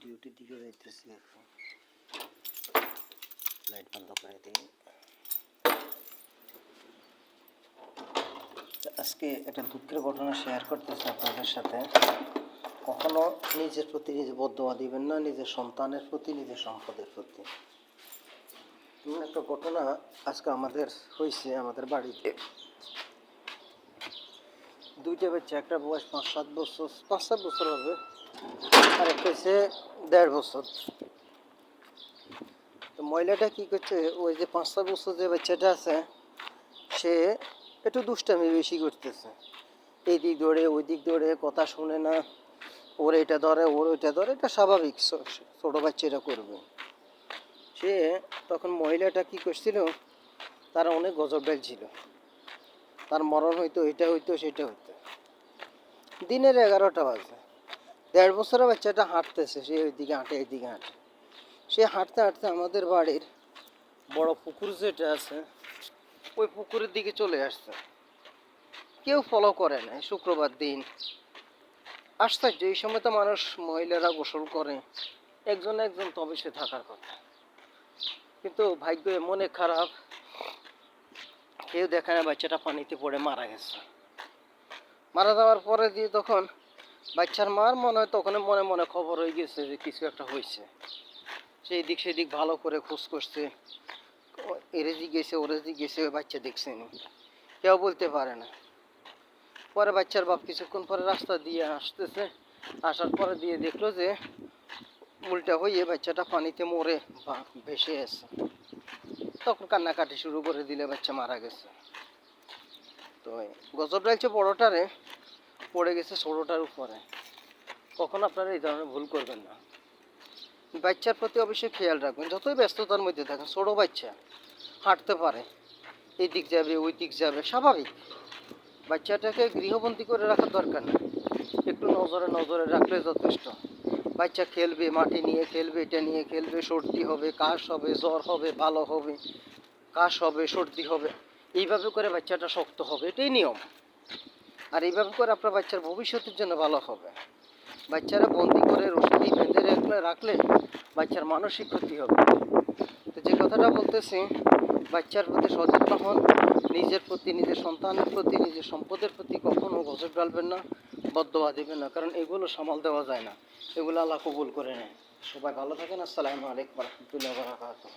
ডিউটির দিকে যাইতেছি এখন। লাইট বন্ধ করে দিই। আজকে একটা দুঃখের ঘটনা শেয়ার করতেছি আপনাদের সাথে। কখনো নিজের প্রতি নিজে বদোয়া দিবেন না, নিজের সন্তানের প্রতি, নিজের সম্পদের প্রতি। একটা ঘটনা আজকে আমাদের হয়েছে আমাদের বাড়িতে। দুইটা বাচ্চা, একটা বয়স পাঁচ সাত বছর, পাঁচ সাত বছর হবে। আর একটা হচ্ছে দেড় বছর। তো মহিলাটা কি করছে, ওই যে পাঁচ সাত বছর যে বাচ্চাটা আছে, সে একটু দুষ্টামি বেশি করতেছে। এই দিক ধরে, ওই দিক ধরে, কথা শুনে না, ওর এটা ধরে, ওর ওইটা ধরে, এটা স্বাভাবিক ছোট বাচ্চা এটা করবে। সে তখন মহিলাটা কি করছিল, তার অনেক গজব ছিল তার মরণ হইতো, এটা হইতো, সেটা হইতো। দিনের এগারোটা বাজে। দেড় বছরের বাচ্চাটা হাঁটতেছে, সে ওইদিকে হাঁটে, এইদিকে হাঁটে। সে হাঁটতে হাঁটতে আমাদের বাড়ির বড় পুকুর যেটা আছে, ওই পুকুরের দিকে চলে আসছে। কেউ ফলো করে না শুক্রবার দিন। আশ্চর্য, এই সময় তো মানুষ মহিলারা গোসল করে, একজন একজন তবে সে থাকার কথা। কিন্তু ভাগ্য মনে খারাপ, কেউ দেখে না বাচ্চাটা পানিতে পড়ে মারা গেছে। মারা যাওয়ার পরে দিয়ে তখন বাচ্চার মার মনে হয় তখন মনে মনে খবর হয়ে গেছে যে কিছু একটা হয়েছে। সেই দিক সেদিক ভালো করে খোঁজ করছে। এরেজি গেছে ওরেজি গেছে ওই বাচ্চা দেখছে নি। কেউ বলতে পারে না। পরে বাচ্চার বাপ কিছুক্ষণ পরে রাস্তা দিয়ে আসতেছে। আসার পরে দিয়ে দেখল যে উল্টা হয়ে বাচ্চাটা পানিতে মরে ভেসে আছে। তখন কান্নাকাটি শুরু করে দিলে বাচ্চা মারা গেছে। তো গজব লাগছে বড়টারে পড়ে গেছে ছোটোটার উপরে। কখন আপনারা এই ধরনের ভুল করবেন না। বাচ্চার প্রতি অবশ্যই খেয়াল রাখবেন, যতই ব্যস্ততার মধ্যে থাকেন, ছোটো বাচ্চা হাঁটতে পারে এই দিক যাবে ওই দিক যাবে, স্বাভাবিক। বাচ্চাটাকে গৃহবন্দী করে রাখার দরকার নেই। একটু নজরে নজরে রাখলে যথেষ্ট। বাচ্চা খেলবে মাটি নিয়ে খেলবে, এটা নিয়ে খেলবে, সর্দি হবে, কাশ হবে, জ্বর হবে, ভালো হবে, কাশ হবে, সর্দি হবে। এইভাবে করে বাচ্চাটা শক্ত হবে, এটাই নিয়ম। আর এইভাবে করে আপনার বাচ্চার ভবিষ্যতের জন্য ভালো হবে। বাচ্চারা বন্দি করে রশিদি বেঁধে রাখলে রাখলে বাচ্চার মানসিক ক্ষতি হবে। তো যে কথাটা বলতেছি, বাচ্চার প্রতি সচেতন হন। নিজের প্রতি, নিজের সন্তানের প্রতি, নিজের সম্পদের প্রতি কখনো গজব ডালবেন না বদোয়া দেবেন না, কারণ এগুলো সামাল দেওয়া যায় না। এগুলো আল্লাহ কবুল করে নেয়। সবাই ভালো থাকেন। আসসালামু আলাইকুম রহমতুল্লাহ বারাকাতুহ।